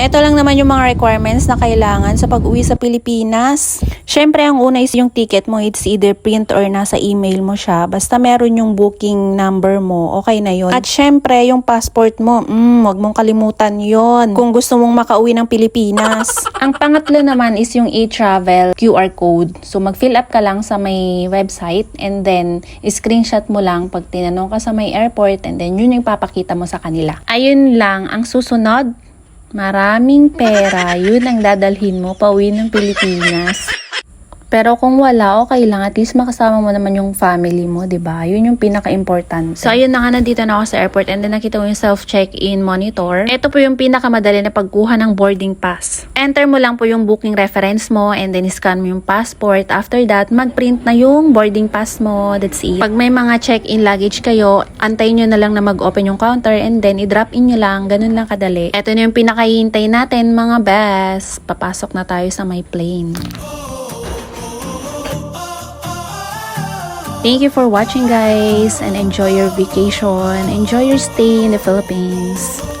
Ito lang naman yung mga requirements na kailangan sa pag-uwi sa Pilipinas. Syempre, ang una is yung ticket mo. It's either print or nasa email mo siya. Basta meron yung booking number mo, okay na yon. At syempre, yung passport mo, mm, wag mong kalimutan yon. Kung gusto mong makauwi ng Pilipinas. ang pangatlo naman is yung e-travel QR code. So, mag-fill up ka lang sa may website and then, screenshot mo lang pag tinanong ka sa may airport and then yun yung papakita mo sa kanila. Ayun lang, ang susunod, Maraming pera, yun ang dadalhin mo pauwi ng Pilipinas. Pero kung wala, okay lang. At least makasama mo naman yung family mo, 'di ba? Yun yung pinaka-importante. So, ayun na nga, nandito na ako sa airport and then nakita ko yung self-check-in monitor. Ito po yung pinakamadali na pagkuha ng boarding pass. Enter mo lang po yung booking reference mo and then scan mo yung passport. After that, mag-print na yung boarding pass mo. That's it. Pag may mga check-in luggage kayo, antayin nyo na lang na mag-open yung counter and then i-drop in nyo lang. Ganun lang kadali. Ito na yung pinakahihintay natin, mga best. Papasok na tayo sa my plane. Thank you for watching guys and enjoy your vacation. Enjoy your stay in the Philippines.